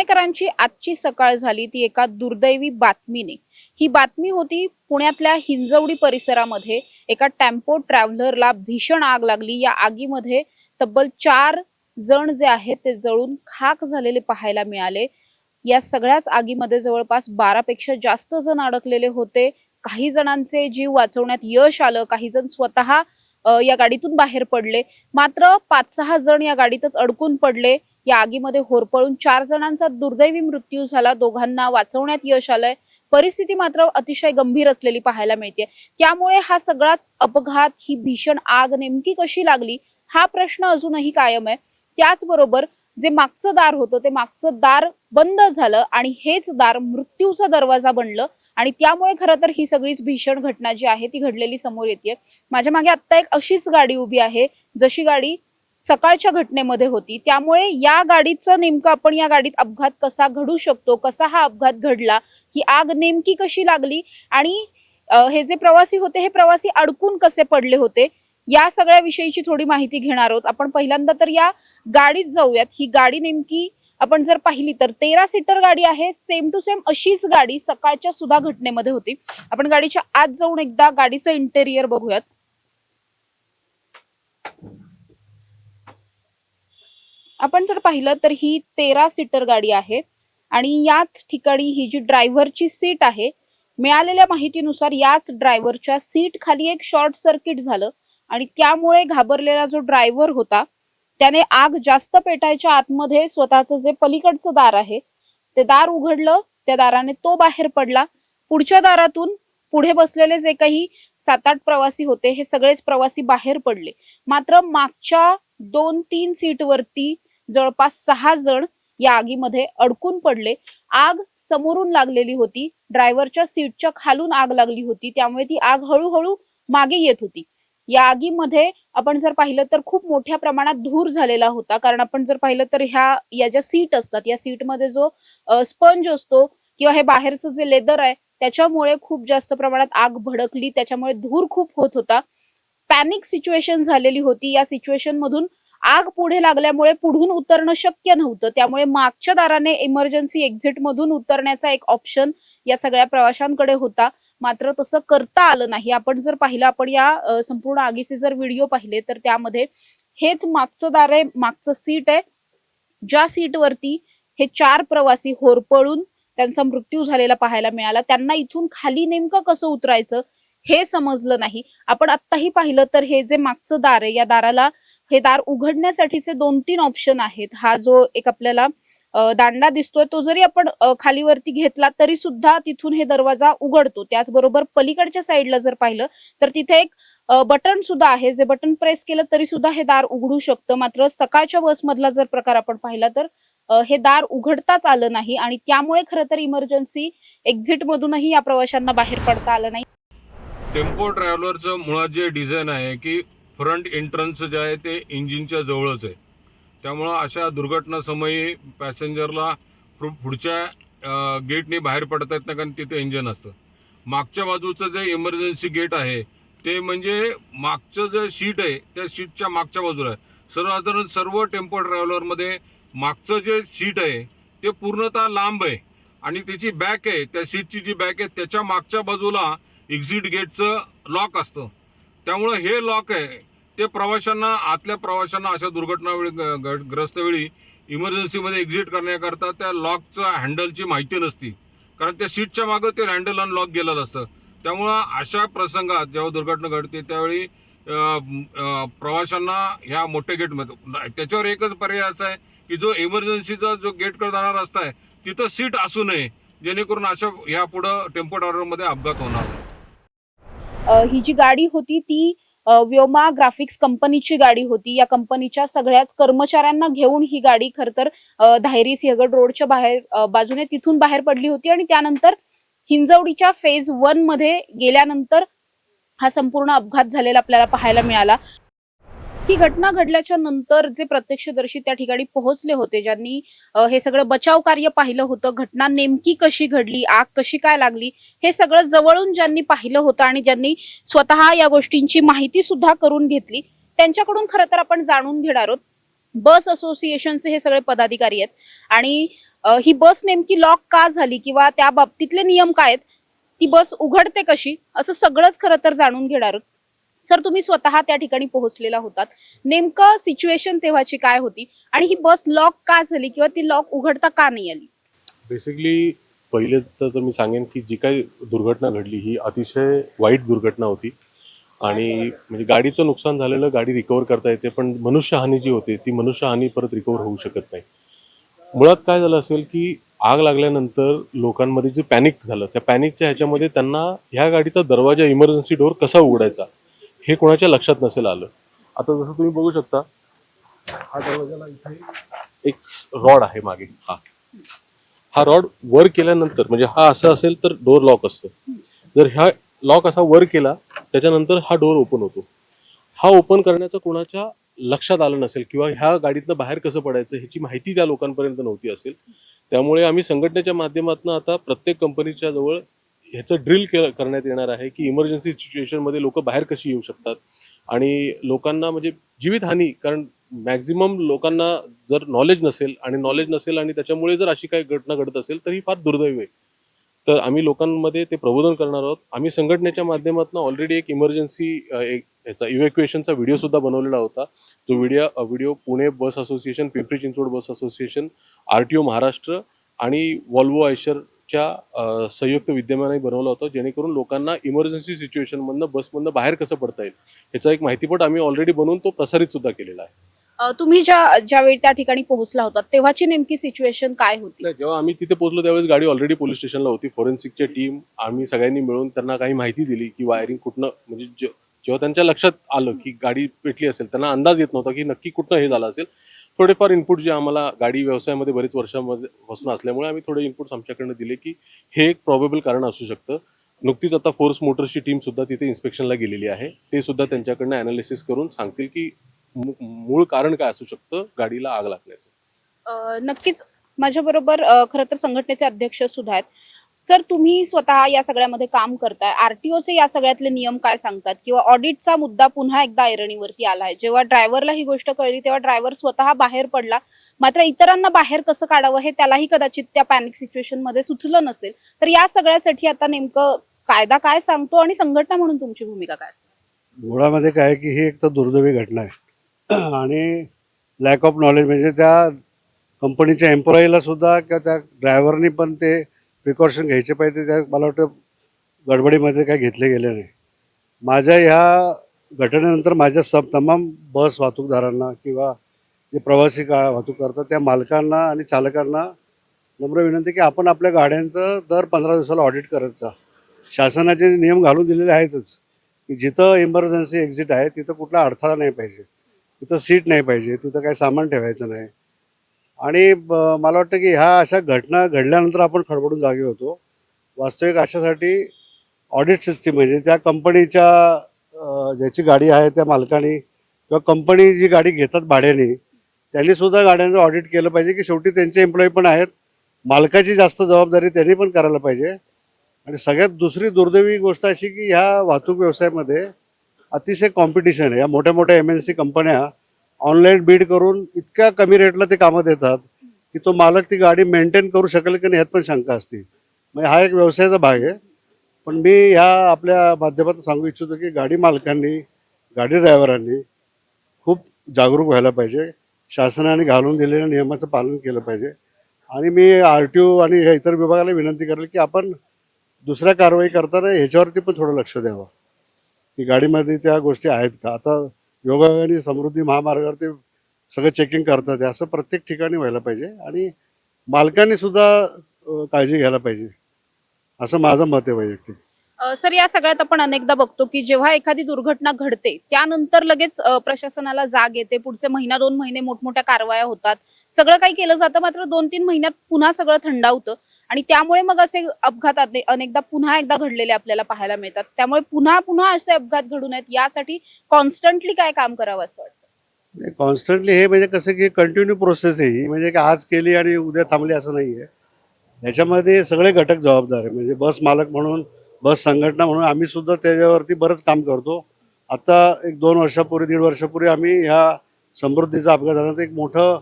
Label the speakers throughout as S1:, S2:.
S1: पुणेकरांची आजची सकाळ झाली ती एका दुर्दैवी बातमीने ही बातमी होती पुण्यातल्या हिंजवडी परिसरामध्ये एका टेम्पो ट्रॅव्हलरला भीषण आग लागली या आगीमध्ये तब्बल चार जण जे आहेत ते जळून खाक झालेले पाहायला मिळाले या सगळ्याच आगीमध्ये जवळपास बारापेक्षा जास्त जण अडकलेले होते काही जणांचे जीव वाचवण्यात यश आलं काही जण स्वतः या गाडीतून बाहेर पडले मात्र पाच सहा जण या गाडीतच अडकून पडले या आगीमध्ये होरपळून चार जणांचा दुर्दैवी मृत्यू झाला दोघांना वाचवण्यात यश आलंय परिस्थिती मात्र अतिशय गंभीर असलेली पाहायला मिळते त्यामुळे हा सगळाच अपघात ही भीषण आग नेमकी कशी लागली हा प्रश्न अजूनही कायम आहे त्याचबरोबर जे मागचं दार होतं ते मागचं दार बंद झालं आणि हेच दार मृत्यूचा दरवाजा बनलं आणि त्यामुळे खरं तर ही सगळीच भीषण घटना जी आहे ती घडलेली समोर येते माझ्या मागे आत्ता एक अशीच गाडी उभी आहे जशी गाडी सकाळच्या घटनेमध्ये होती त्यामुळे या गाडीचं नेमकं आपण या गाडीत अपघात कसा घडू शकतो कसा हा अपघात घडला ही आग नेमकी कशी लागली आणि हे जे प्रवासी होते हे प्रवासी अडकून कसे पडले होते या सगळ्या विषयीची थोडी माहिती घेणार आहोत आपण पहिल्यांदा तर या गाडीत जाऊयात ही गाडी नेमकी आपण जर पाहिली तर तेरा सीटर गाडी आहे सेम टू सेम अशीच गाडी सकाळच्या सुद्धा घटनेमध्ये होती आपण गाडीच्या आत जाऊन एकदा गाडीचं इंटेरियर बघूयात आपण जर पाहिलं तर ही तेरा सीटर गाडी आहे आणि याच ठिकाणी ही जी ड्रायव्हरची सीट आहे मिळालेल्या माहितीनुसार याच ड्रायव्हरच्या सीट खाली एक शॉर्ट सर्किट झालं आणि त्यामुळे घाबरलेला जो ड्रायव्हर होता त्याने आग जास्त पेटायच्या आतमध्ये स्वतःचं जे पलीकडचं दार आहे ते दार उघडलं त्या दाराने तो बाहेर पडला पुढच्या दारातून पुढे बसलेले जे काही सात आठ प्रवासी होते हे सगळेच प्रवासी बाहेर पडले मात्र मागच्या दोन तीन सीटवरती जवळपास सहा जण या आगीमध्ये अडकून पडले आग समोरून लागलेली होती ड्रायव्हरच्या सीटच्या खालून आग लागली होती त्यामुळे ती आग हळूहळू मागे येत होती या आगीमध्ये आपण जर पाहिलं तर खूप मोठ्या प्रमाणात धूर झालेला होता कारण आपण जर पाहिलं तर ह्या या ज्या सीट असतात या सीटमध्ये जो स्पंज असतो किंवा हे बाहेरचं जे लेदर आहे त्याच्यामुळे खूप जास्त प्रमाणात आग भडकली त्याच्यामुळे धूर खूप होत होता पॅनिक सिच्युएशन झालेली होती या सिच्युएशन मधून आग पुढे लागल्यामुळे पुढून उतरणं शक्य नव्हतं त्यामुळे मागच्या दाराने इमर्जन्सी एक्झिट मधून उतरण्याचा एक ऑप्शन या सगळ्या प्रवाशांकडे होता मात्र तसं करता आलं नाही आपण जर पाहिलं आपण या संपूर्ण आगीचे जर व्हिडिओ पाहिले तर त्यामध्ये हेच मागचं दार आहे मागचं सीट आहे ज्या सीटवरती हे चार प्रवासी होरपळून त्यांचा मृत्यू झालेला पाहायला मिळाला त्यांना इथून खाली नेमकं कसं उतरायचं हे समजलं नाही आपण आत्ताही पाहिलं तर हे जे मागचं दार आहे या दाराला हे दार उघडण्यासाठीचे दोन तीन ऑप्शन आहेत हा जो एक आपल्याला दांडा दिसतोय तो जरी आपण खालीवरती घेतला तरी सुद्धा तिथून हे दरवाजा उघडतो त्याचबरोबर पलीकडच्या साईडला जर पाहिलं तर तिथे एक बटन सुद्धा आहे जे बटन प्रेस केलं तरी सुद्धा हे दार उघडू शकतं मात्र सकाळच्या बसमधला जर प्रकार आपण पाहिला तर हे दार उघडताच आलं नाही आणि त्यामुळे खरं तर इमर्जन्सी एक्झिट मधूनही या प्रवाशांना बाहेर पडता आलं नाही
S2: टेम्पो ट्रॅव्हलरचं मुळात जे डिझाईन आहे की फ्रंट एंट्रन्स जे आहे ते इंजिनच्या जवळच आहे त्यामुळं अशा दुर्घटनासमयी पॅसेंजरला पुढच्या गेटने बाहेर पडता येत नाही कारण तिथे इंजन असतं मागच्या बाजूचं जे इमर्जन्सी गेट आहे ते म्हणजे मागचं जे सीट आहे त्या सीटच्या मागच्या बाजूला आहे सर्वसाधारण सर्व टेम्पो ट्रॅव्हलरमध्ये मागचं जे सीट आहे ते पूर्णतः लांब आहे आणि त्याची बॅक आहे त्या सीटची जी बॅक आहे त्याच्या मागच्या बाजूला एक्झिट गेटचं लॉक असतं त्यामुळं हे लॉक आहे ते प्रवाशांना आतल्या प्रवाशांना अशा दुर्घटना वेळी ग्रस्त वेळी इमर्जन्सीमध्ये एक्झिट करण्याकरता त्या लॉकचं हँडलची माहिती नसती कारण त्या सीटच्या मागं ते हँडल अनलॉक गेलेलं असतं त्यामुळं अशा प्रसंगात जेव्हा दुर्घटना घडते त्यावेळी प्रवाशांना ह्या मोठ्या गेटमध्ये त्याच्यावर एकच पर्याय असा आहे की जो इमर्जन्सीचा जो गेट जाणार रस्ता आहे तिथं सीट असू नये जेणेकरून अशा पुढं टेम्पो ड्रायव्हरमध्ये अपघात होणार
S1: ही जी गाडी होती ती व्योमा ग्राफिक्स कंपनीची गाडी होती या कंपनीच्या सगळ्याच कर्मचाऱ्यांना घेऊन ही गाडी खर तर धायरी सिंहगड रोडच्या बाहेर बाजूने तिथून बाहेर पडली होती आणि त्यानंतर हिंजवडीच्या फेज वन मध्ये गेल्यानंतर हा संपूर्ण अपघात झालेला आपल्याला पाहायला मिळाला ही घटना घडल्याच्या नंतर जे प्रत्यक्षदर्शी त्या ठिकाणी पोहोचले होते ज्यांनी हे सगळं बचाव कार्य पाहिलं होतं घटना नेमकी कशी घडली आग कशी काय लागली हे सगळं जवळून ज्यांनी पाहिलं होतं आणि ज्यांनी स्वतः या गोष्टींची माहिती सुद्धा करून घेतली त्यांच्याकडून खरं तर आपण जाणून घेणार आहोत बस असोसिएशनचे हे सगळे पदाधिकारी आहेत आणि ही बस नेमकी लॉक का झाली किंवा त्या बाबतीतले नियम काय आहेत ती बस उघडते कशी असं सगळंच खरं तर जाणून घेणार आहोत सर तुम्ही स्वतः त्या ठिकाणी पोहोचलेला होतात नेमकं सिच्युएशन तेव्हाची काय होती आणि ही बस लॉक का झाली किंवा ती लॉक उघडता का नाही आली
S3: बेसिकली पहिले तर मी सांगेन की जी काही दुर्घटना घडली ही अतिशय वाईट दुर्घटना होती आणि म्हणजे गाडीचं नुकसान झालेलं गाडी रिकवर करता येते पण मनुष्यहानी जी होते ती मनुष्यहानी परत रिकवर होऊ शकत नाही मुळात काय झालं असेल की आग लागल्यानंतर लोकांमध्ये जे पॅनिक झालं त्या पॅनिकच्या ह्याच्यामध्ये त्यांना ह्या गाडीचा दरवाजा इमर्जन्सी डोअर कसा उघडायचा हे कोणाच्या लक्षात नसेल आलं आता जसं तुम्ही बघू शकता हा दरवाजाला इथे एक रॉड आहे मागे हा हा रॉड वर केल्यानंतर म्हणजे हा असा असेल तर डोर लॉक असतो जर ह्या लॉक असा वर केला त्याच्यानंतर हा डोर ओपन होतो हा ओपन करण्याचा कोणाच्या लक्षात आलं नसेल किंवा ह्या गाडीतनं बाहेर कसं पडायचं ह्याची माहिती त्या लोकांपर्यंत नव्हती असेल त्यामुळे आम्ही संघटनेच्या माध्यमातून आता प्रत्येक कंपनीच्या जवळ ह्याचं ड्रिल करण्यात येणार आहे की इमर्जन्सी सिच्युएशनमध्ये लोक बाहेर कशी येऊ शकतात आणि लोकांना म्हणजे जीवितहानी कारण मॅक्झिमम लोकांना जर नॉलेज नसेल आणि नॉलेज नसेल आणि त्याच्यामुळे जर अशी काही घटना घडत असेल तर ही फार दुर्दैव आहे तर आम्ही लोकांमध्ये ते प्रबोधन करणार आहोत आम्ही संघटनेच्या माध्यमातून ऑलरेडी एक इमर्जन्सी एक याचा इव्हॅक्युएशनचा व्हिडिओ सुद्धा बनवलेला होता जो video video Pune bus association Pimpri Chinchwad bus association R T O Maharashtra आणि वॉल्वो आयशर च्या संयुक्त विद्यमानही बनवलं होतं जेणेकरून लोकांना इमर्जन्सी सिच्युएशनमधनं बसमधनं बाहेर कसं पडता येईल याचा एक माहितीपट आम्ही ऑलरेडी बनवून तो प्रसारित सुद्धा केलेला
S1: आहे तुम्ही ज्या ज्यावेळी त्या ठिकाणी पोहोचला होता तेव्हाची नेमकी सिच्युएशन काय होती
S3: जेव्हा आम्ही तिथे पोहोचलो त्यावेळेस गाडी ऑलरेडी पोलीस स्टेशनला होती फॉरेन्सिकची टीम आम्ही सगळ्यांनी मिळून त्यांना काही माहिती दिली की वायरिंग कुठनं म्हणजे जेव्हा त्यांच्या लक्षात आलं की गाडी पेटली असेल त्यांना अंदाज येत नव्हता की नक्की कुठनं हे झालं असेल थोडेफार इनपुट जे आम्हाला गाडी व्यवसायामध्ये बरेच वर्षामध्ये पासून असल्यामुळे आम्ही थोडे इनपुट आमच्याकडनं दिले की हे एक प्रॉबेबल कारण असू शकतं नुकतीच आता फोर्स मोटर्सची टीम सुद्धा तिथे इन्स्पेक्शनला गेलेली आहे ते सुद्धा त्यांच्याकडनं अनालिसिस करून सांगतील की मूळ कारण काय असू शकतं गाडीला आग
S1: लागण्याचं नक्कीच माझ्याबरोबर खरं तर संघटनेचे अध्यक्ष सुद्धा आहेत सर तुम्ही स्वतः या सगळ्यामध्ये काम करताय आरटीओचे या सगळ्यातले नियम काय सांगतात किंवा ऑडिटचा मुद्दा पुन्हा एकदा ऐरणीवरती आहे जेव्हा ड्रायव्हरला ही गोष्ट कळली तेव्हा ड्रायव्हर स्वतः बाहेर पडला मात्र इतरांना बाहेर कसं काढावं हे त्यालाही कदाचित त्या पॅनिक सिच्युएशन मध्ये सुचलं नसेल तर या सगळ्यासाठी आता नेमकं कायदा काय सांगतो आणि संघटना म्हणून तुमची भूमिका काय
S4: मुळामध्ये काय की ही एक तर दुर्दैवी घटना आहे आणि लॅक ऑफ नॉलेज म्हणजे त्या कंपनीच्या एम्प्लॉईला सुद्धा किंवा त्या ड्रायव्हरनी पण ते प्रिकॉशन घ्यायचे पाहिजे त्या मला वाटतं गडबडीमध्ये काही घेतले गेले नाही माझ्या ह्या घटनेनंतर माझ्या सब तमाम बस वाहतूकदारांना किंवा जे प्रवासी का वाहतूक करतात त्या मालकांना आणि चालकांना नम्र विनंती की आपण आपल्या गाड्यांचं दर पंधरा दिवसाला ऑडिट करत जा शासनाचे नियम घालून दिलेले आहेतच की जिथं इमर्जन्सी एक्झिट आहे तिथं कुठला अडथळा नाही पाहिजे तिथं सीट नाही पाहिजे तिथं काही सामान ठेवायचं नाही आणि मला वाटतं की ह्या अशा घटना घडल्यानंतर आपण खडबडून जागे होतो वास्तविक अशासाठी ऑडिट सिस्टीम म्हणजे त्या कंपनीच्या ज्याची गाडी आहे त्या मालकाने किंवा कंपनी जी गाडी घेतात भाड्याने त्यांनी सुद्धा गाड्यांचं ऑडिट केलं पाहिजे की शेवटी त्यांचे एम्प्लॉई पण आहेत मालकाची जास्त जबाबदारी त्यांनी पण करायला पाहिजे आणि सगळ्यात दुसरी दुर्दैवी गोष्ट अशी की ह्या वाहतूक व्यवसायामध्ये अतिशय कॉम्पिटिशन आहे या मोठ्या मोठ्या एम एन सी कंपन्या ऑनलाईन बीड करून इतक्या कमी रेटला ते कामं देतात की तो मालक ती गाडी मेंटेन करू शकेल की नाही ह्यात पण शंका असते म्हणजे हा एक व्यवसायाचा भाग आहे पण मी ह्या आपल्या माध्यमातून सांगू इच्छितो की गाडी मालकांनी गाडी ड्रायव्हरांनी खूप जागरूक व्हायला पाहिजे शासनाने घालून दिलेल्या नियमाचं पालन केलं पाहिजे आणि मी आर टी ओ आणि इतर विभागाला विनंती करेल की आपण दुसऱ्या कारवाई करताना ह्याच्यावरती पण थोडं लक्ष द्यावं की गाडीमध्ये त्या गोष्टी आहेत का आता आणि समृद्धी महामार्गावर ते सगळं चेकिंग करतात असं प्रत्येक ठिकाणी व्हायला पाहिजे आणि मालकांनी सुद्धा काळजी घ्यायला पाहिजे असं माझं मत आहे वैयक्तिक
S1: सर या सगळ्यात आपण अनेकदा बघतो की जेव्हा एखादी दुर्घटना घडते त्यानंतर लगेच प्रशासनाला जाग येते पुढचे महिना दोन महिने मोठमोठ्या कारवाया होतात सगळं काही केलं जातं मात्र दोन तीन महिन्यात पुन्हा सगळं थंडावतं आणि त्यामुळे मग असे अपघात अनेकदा पुन्हा एकदा घडलेले आपल्याला पाहायला मिळतात त्यामुळे पुन्हा पुन्हा असे अपघात घडू नयेत यासाठी कॉन्स्टंटली काय काम करावं असं
S4: वाटतं कॉन्स्टंटली हे म्हणजे कसं की कंटिन्यू प्रोसेस आहे म्हणजे आज केली आणि उद्या थांबली असं नाहीये याच्यामध्ये सगळे घटक जबाबदार आहे म्हणजे बस मालक म्हणून बस संघटना म्हणून आम्ही सुद्धा त्याच्यावरती बरंच काम करतो आता एक दोन वर्षापूर्वी दीड वर्षापूर्वी आम्ही ह्या समृद्धीचा अपघात तर एक मोठं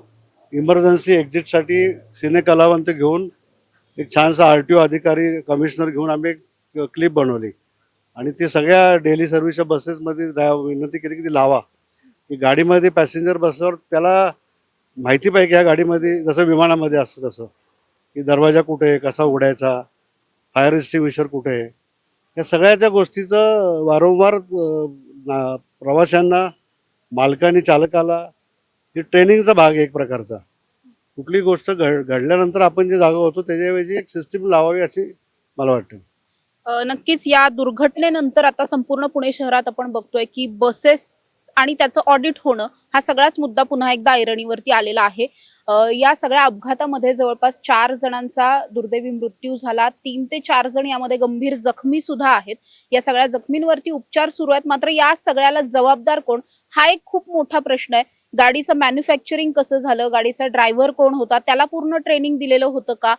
S4: इमर्जन्सी एक्झिटसाठी सिने कलावंत घेऊन एक छानसा आर टी ओ अधिकारी कमिशनर घेऊन आम्ही एक क्लिप बनवली आणि ती सगळ्या डेली सर्व्हिसच्या बसेसमध्ये विनंती केली की ती लावा की गाडीमध्ये पॅसेंजर बसल्यावर त्याला माहिती पाहिजे ह्या गाडीमध्ये जसं विमानामध्ये असतं तसं की दरवाजा कुठे आहे कसा उघडायचा फायर विशर कुठे आहे या सगळ्याच्या गोष्टीचं वारंवार प्रवाशांना मालकाने चालकाला हे ट्रेनिंगचा भाग एक प्रकारचा कुठली गोष्ट घडल्यानंतर आपण जे जागा होतो त्याच्याऐवजी एक सिस्टीम लावावी अशी मला
S1: वाटतं नक्कीच या दुर्घटनेनंतर आता संपूर्ण पुणे शहरात आपण बघतोय की बसेस आणि त्याचं ऑडिट होणं हा सगळाच मुद्दा पुन्हा एकदा ऐरणीवरती आलेला आहे या सगळ्या अपघातामध्ये जवळपास चार जणांचा दुर्दैवी मृत्यू झाला तीन ते चार जण यामध्ये गंभीर जखमी सुद्धा आहेत या सगळ्या जखमींवरती उपचार सुरू आहेत मात्र या सगळ्याला जबाबदार कोण हा एक खूप मोठा प्रश्न आहे गाडीचं मॅन्युफॅक्चरिंग कसं झालं गाडीचा ड्रायव्हर कोण होता त्याला पूर्ण ट्रेनिंग दिलेलं होतं का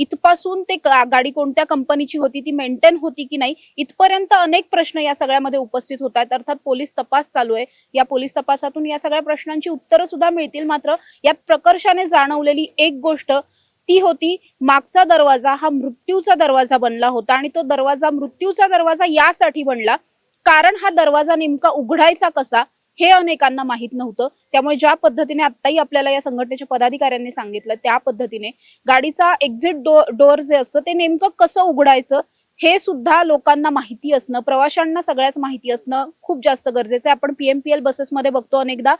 S1: इथपासून ते गाडी कोणत्या कंपनीची होती ती मेंटेन होती की नाही इथपर्यंत अनेक प्रश्न या सगळ्यामध्ये उपस्थित होत आहेत अर्थात पोलीस तपास चालू आहे या पोलीस तपासातून या सगळ्या प्रश्नांची उत्तरं सुद्धा मिळतील मात्र यात प्रकर्षाने जाणवलेली एक गोष्ट ती होती मागचा दरवाजा हा मृत्यूचा दरवाजा बनला होता आणि तो दरवाजा मृत्यूचा दरवाजा यासाठी बनला कारण हा दरवाजा नेमका उघडायचा कसा हे अनेकांना माहीत नव्हतं त्यामुळे ज्या पद्धतीने आताही आपल्याला या संघटनेच्या पदाधिकाऱ्यांनी सांगितलं त्या पद्धतीने गाडीचा एक्झिट डो डोअर जे असतं ते नेमकं कसं उघडायचं हे सुद्धा लोकांना माहिती असणं प्रवाशांना सगळ्याच माहिती असणं खूप जास्त गरजेचं आहे आपण पीएमपीएल बसेसमध्ये बघतो अनेकदा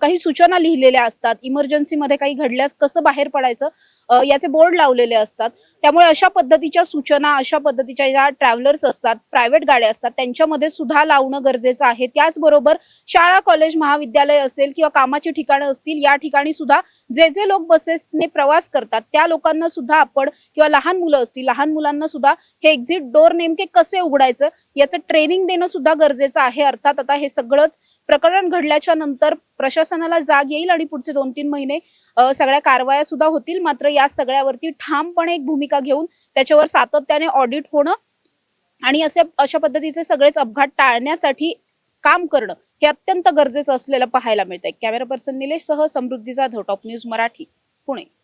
S1: काही सूचना लिहिलेल्या असतात इमर्जन्सीमध्ये काही घडल्यास कसं बाहेर पडायचं याचे बोर्ड लावलेले असतात त्यामुळे अशा पद्धतीच्या सूचना अशा पद्धतीच्या ज्या ट्रॅव्हलर्स असतात प्रायव्हेट गाड्या असतात त्यांच्यामध्ये सुद्धा लावणं गरजेचं आहे त्याचबरोबर शाळा कॉलेज महाविद्यालय असेल किंवा कामाची ठिकाणं असतील या ठिकाणी सुद्धा जे जे लोक बसेसने प्रवास करतात त्या लोकांना सुद्धा आपण किंवा लहान मुलं असतील लहान मुलांना सुद्धा हे एक्झिट एक्झिट डोर नेमके कसे उघडायचं याचं ट्रेनिंग देणं सुद्धा गरजेचं आहे अर्थात आता हे सगळंच प्रकरण घडल्याच्या नंतर प्रशासनाला जाग येईल आणि पुढचे दोन तीन महिने सगळ्या कारवाया सुद्धा होतील मात्र या सगळ्यावरती ठामपणे एक भूमिका घेऊन त्याच्यावर सातत्याने ऑडिट होणं आणि असे अशा पद्धतीचे सगळेच अपघात टाळण्यासाठी काम करणं हे अत्यंत गरजेचं असलेलं पाहायला मिळतंय कॅमेरा पर्सन निलेश सह समृद्धी जाधव टॉप न्यूज मराठी पुणे